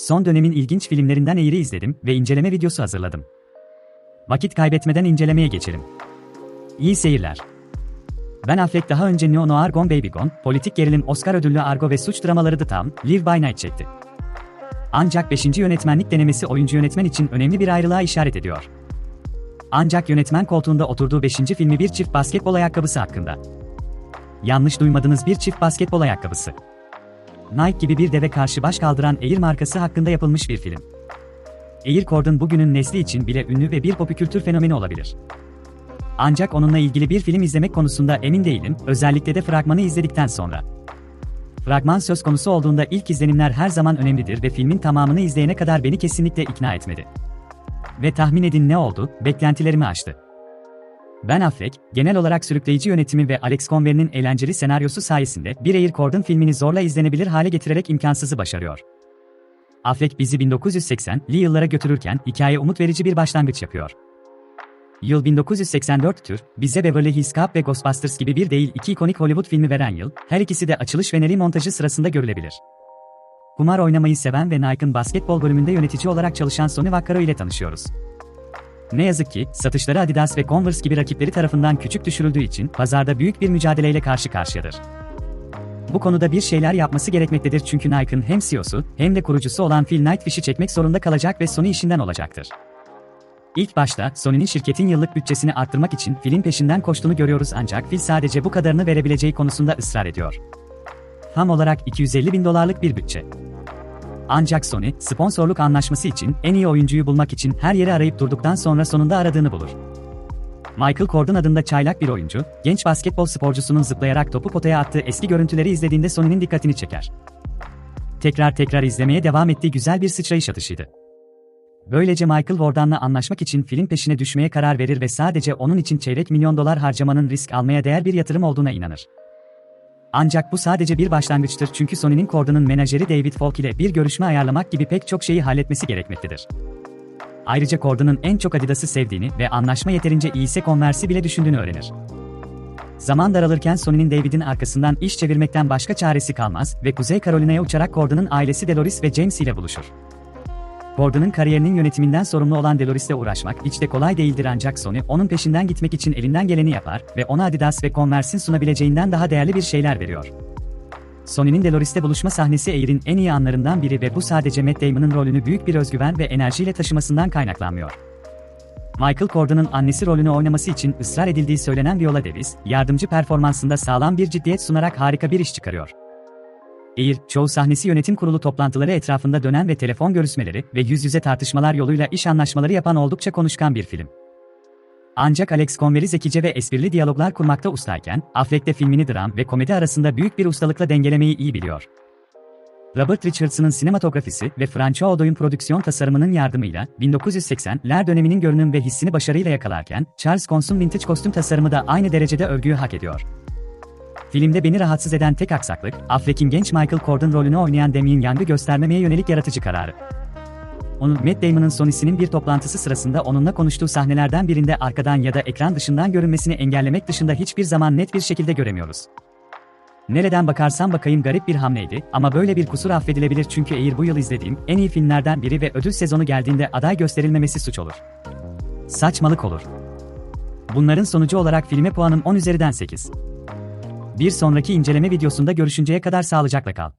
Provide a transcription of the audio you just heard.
Son dönemin ilginç filmlerinden Eğri izledim ve inceleme videosu hazırladım. Vakit kaybetmeden incelemeye geçelim. İyi seyirler. Ben Affleck daha önce Neo Noir Gone Baby Gone, politik gerilim Oscar ödüllü argo ve suç dramaları The Town, Live by Night çekti. Ancak 5. yönetmenlik denemesi oyuncu yönetmen için önemli bir ayrılığa işaret ediyor. Ancak yönetmen koltuğunda oturduğu 5. filmi bir çift basketbol ayakkabısı hakkında. Yanlış duymadınız bir çift basketbol ayakkabısı. Nike gibi bir deve karşı baş kaldıran Air markası hakkında yapılmış bir film. Air Corden bugünün nesli için bile ünlü ve bir popükültür fenomeni olabilir. Ancak onunla ilgili bir film izlemek konusunda emin değilim, özellikle de fragmanı izledikten sonra. Fragman söz konusu olduğunda ilk izlenimler her zaman önemlidir ve filmin tamamını izleyene kadar beni kesinlikle ikna etmedi. Ve tahmin edin ne oldu, beklentilerimi aştı. Ben Affleck, genel olarak sürükleyici yönetimi ve Alex Convery'nin eğlenceli senaryosu sayesinde bir Air Corden filmini zorla izlenebilir hale getirerek imkansızı başarıyor. Affleck bizi 1980'li yıllara götürürken hikaye umut verici bir başlangıç yapıyor. Yıl 1984 tür, bize Beverly Hills Cop ve Ghostbusters gibi bir değil iki ikonik Hollywood filmi veren yıl, her ikisi de açılış ve neri montajı sırasında görülebilir. Kumar oynamayı seven ve Nike'ın basketbol bölümünde yönetici olarak çalışan Sonny Vaccaro ile tanışıyoruz. Ne yazık ki, satışları Adidas ve Converse gibi rakipleri tarafından küçük düşürüldüğü için pazarda büyük bir mücadeleyle karşı karşıyadır. Bu konuda bir şeyler yapması gerekmektedir çünkü Nike'ın hem CEO'su hem de kurucusu olan Phil Knight fişi çekmek zorunda kalacak ve Sony işinden olacaktır. İlk başta Sony'nin şirketin yıllık bütçesini arttırmak için Phil'in peşinden koştuğunu görüyoruz ancak Phil sadece bu kadarını verebileceği konusunda ısrar ediyor. Tam olarak 250 bin dolarlık bir bütçe. Ancak Sony, sponsorluk anlaşması için en iyi oyuncuyu bulmak için her yeri arayıp durduktan sonra sonunda aradığını bulur. Michael Corden adında çaylak bir oyuncu, genç basketbol sporcusunun zıplayarak topu potaya attığı eski görüntüleri izlediğinde Sony'nin dikkatini çeker. Tekrar tekrar izlemeye devam ettiği güzel bir sıçrayış atışıydı. Böylece Michael Jordan'la anlaşmak için film peşine düşmeye karar verir ve sadece onun için çeyrek milyon dolar harcamanın risk almaya değer bir yatırım olduğuna inanır. Ancak bu sadece bir başlangıçtır çünkü Sony'nin Corden'ın menajeri David Falk ile bir görüşme ayarlamak gibi pek çok şeyi halletmesi gerekmektedir. Ayrıca Corden'ın en çok Adidas'ı sevdiğini ve anlaşma yeterince iyiyse Converse'i bile düşündüğünü öğrenir. Zaman daralırken Sony'nin David'in arkasından iş çevirmekten başka çaresi kalmaz ve Kuzey Carolina'ya uçarak Corden'ın ailesi Dolores ve James ile buluşur. Corden'ın kariyerinin yönetiminden sorumlu olan Deloris'le uğraşmak hiç de kolay değildir ancak Sony onun peşinden gitmek için elinden geleni yapar ve ona Adidas ve Converse'in sunabileceğinden daha değerli bir şeyler veriyor. Sony'nin Deloris'te buluşma sahnesi Air'in en iyi anlarından biri ve bu sadece Matt Damon'ın rolünü büyük bir özgüven ve enerjiyle taşımasından kaynaklanmıyor. Michael Corden'ın annesi rolünü oynaması için ısrar edildiği söylenen Viola Davis, yardımcı performansında sağlam bir ciddiyet sunarak harika bir iş çıkarıyor. Air, çoğu sahnesi yönetim kurulu toplantıları etrafında dönen ve telefon görüşmeleri ve yüz yüze tartışmalar yoluyla iş anlaşmaları yapan oldukça konuşkan bir film. Ancak Alex Convery zekice ve esprili diyaloglar kurmakta ustayken, Affleck de filmini dram ve komedi arasında büyük bir ustalıkla dengelemeyi iyi biliyor. Robert Richardson'ın sinematografisi ve Franco Odoy'un prodüksiyon tasarımının yardımıyla 1980'ler döneminin görünüm ve hissini başarıyla yakalarken, Charles Cons'un vintage kostüm tasarımı da aynı derecede övgüyü hak ediyor. Filmde beni rahatsız eden tek aksaklık, Affleck'in genç Michael Corden rolünü oynayan Damien Young'ı göstermemeye yönelik yaratıcı kararı. Onun Matt Damon'ın Sony'sinin bir toplantısı sırasında onunla konuştuğu sahnelerden birinde arkadan ya da ekran dışından görünmesini engellemek dışında hiçbir zaman net bir şekilde göremiyoruz. Nereden bakarsam bakayım garip bir hamleydi ama böyle bir kusur affedilebilir çünkü Air bu yıl izlediğim en iyi filmlerden biri ve ödül sezonu geldiğinde aday gösterilmemesi suç olur. Saçmalık olur. Bunların sonucu olarak filme puanım 10 üzerinden 8. Bir sonraki inceleme videosunda görüşünceye kadar sağlıcakla kal.